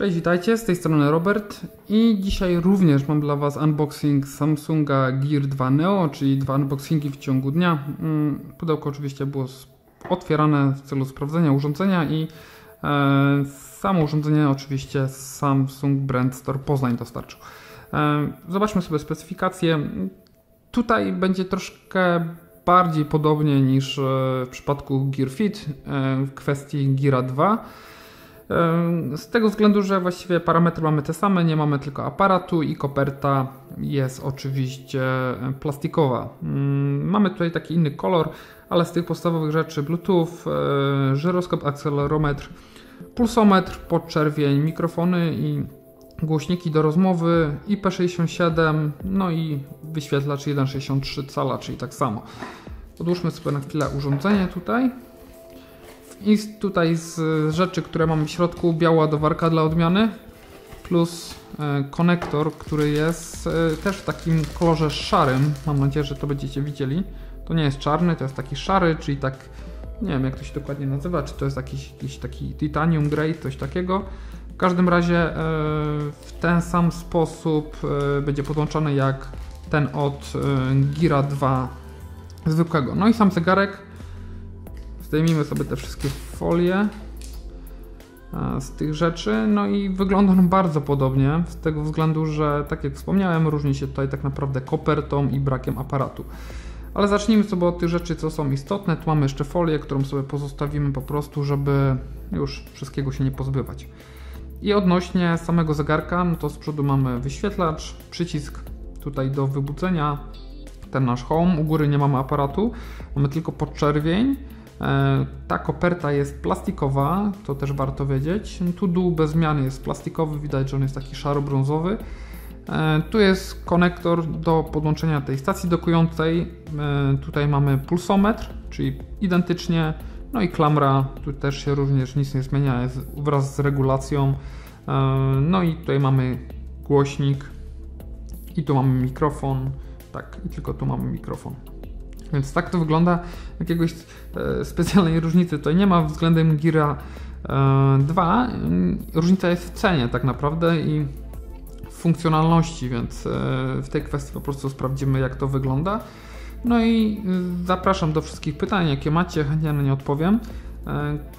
Cześć, witajcie, z tej strony Robert i dzisiaj również mam dla Was unboxing Samsunga Gear 2 Neo, czyli dwa unboxingi w ciągu dnia. Mm, pudełko oczywiście było otwierane w celu sprawdzenia urządzenia i e, samo urządzenie oczywiście Samsung Brand Store Poznań dostarczył. E, zobaczmy sobie specyfikację. Tutaj będzie troszkę bardziej podobnie niż e, w przypadku Gear Fit e, w kwestii Geara 2. Z tego względu, że właściwie parametry mamy te same, nie mamy tylko aparatu i koperta jest oczywiście plastikowa. Mm, mamy tutaj taki inny kolor, ale z tych podstawowych rzeczy Bluetooth, e, żyroskop, akcelerometr, pulsometr, podczerwień, mikrofony i głośniki do rozmowy, IP67, no i wyświetlacz 1.63 cala, czyli tak samo. Odłóżmy sobie na chwilę urządzenie tutaj. I tutaj z rzeczy, które mamy w środku, biała ładowarka dla odmiany, plus e, konektor, który jest e, też w takim kolorze szarym. Mam nadzieję, że to będziecie widzieli. To nie jest czarny, to jest taki szary, czyli tak, nie wiem jak to się dokładnie nazywa, czy to jest jakiś, jakiś taki titanium grey, coś takiego. W każdym razie e, w ten sam sposób będzie podłączony jak ten od Gira 2 zwykłego. No i sam zegarek Zdejmijmy sobie te wszystkie folie z tych rzeczy. No i wygląda on bardzo podobnie, z tego względu, że tak jak wspomniałem, różni się tutaj tak naprawdę kopertą i brakiem aparatu. Ale zacznijmy sobie od tych rzeczy, co są istotne. Tu mamy jeszcze folię, którą sobie pozostawimy po prostu, żeby już wszystkiego się nie pozbywać. I odnośnie samego zegarka, no to z przodu mamy wyświetlacz, przycisk tutaj do wybudzenia, ten nasz home, u góry nie mamy aparatu, mamy tylko podczerwień. E, ta koperta jest plastikowa, to też warto wiedzieć. Tu dół bez zmiany jest plastikowy, widać, że on jest taki szaro-brązowy. E, tu jest konektor do podłączenia tej stacji dokującej. E, tutaj mamy pulsometr, czyli identycznie. No i klamra, tu też się również nic nie zmienia, jest wraz z regulacją. No i tutaj mamy głośnik i tu mamy mikrofon. Tak, i tylko tu mamy mikrofon. Więc tak to wygląda. Jakiegoś e, specjalnej różnicy tutaj nie ma względem Gira 2. E, różnica jest w cenie tak naprawdę i w funkcjonalności, więc e, w tej kwestii po prostu sprawdzimy jak to wygląda. No i zapraszam do wszystkich pytań, jakie macie, chętnie na nie odpowiem.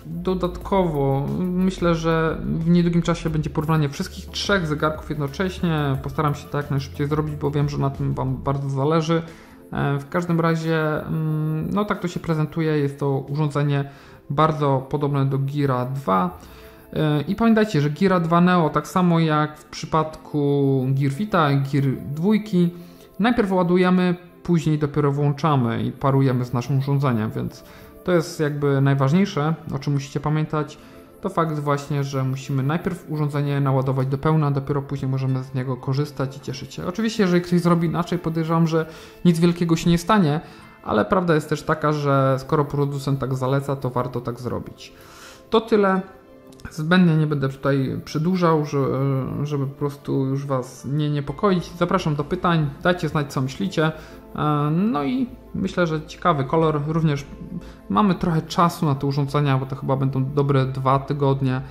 Dodatkowo myślę, że w niedługim czasie będzie porównanie wszystkich trzech zegarków jednocześnie. Postaram się to jak najszybciej zrobić, bo wiem, że na tym Wam bardzo zależy. E, w każdym razie, mm, no tak to się prezentuje. Jest to urządzenie bardzo podobne do Gira 2. E, I pamiętajcie, że Gira 2 Neo, tak samo jak w przypadku Gear Vita, Gear 2, najpierw ładujemy, później dopiero włączamy i parujemy z naszym urządzeniem, więc to jest jakby najważniejsze, o czym musicie pamiętać to fakt właśnie, że musimy najpierw urządzenie naładować do pełna, dopiero później możemy z niego korzystać i cieszyć się. Oczywiście, jeżeli ktoś zrobi inaczej, podejrzewam, że nic wielkiego się nie stanie, ale prawda jest też taka, że skoro producent tak zaleca, to warto tak zrobić. To tyle. Zbędnie nie będę tutaj przedłużał, żeby po prostu już Was nie niepokoić. Zapraszam do pytań, dajcie znać co myślicie. E, no i myślę, że ciekawy kolor. Również mamy trochę czasu na te urządzenia, bo to chyba będą dobre dwa tygodnie,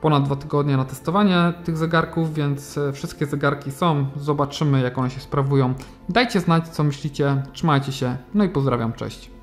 ponad dwa tygodnie na testowanie tych zegarków, więc e, wszystkie zegarki są. Zobaczymy jak one się sprawują. Dajcie znać co myślicie, trzymajcie się, no i pozdrawiam, cześć.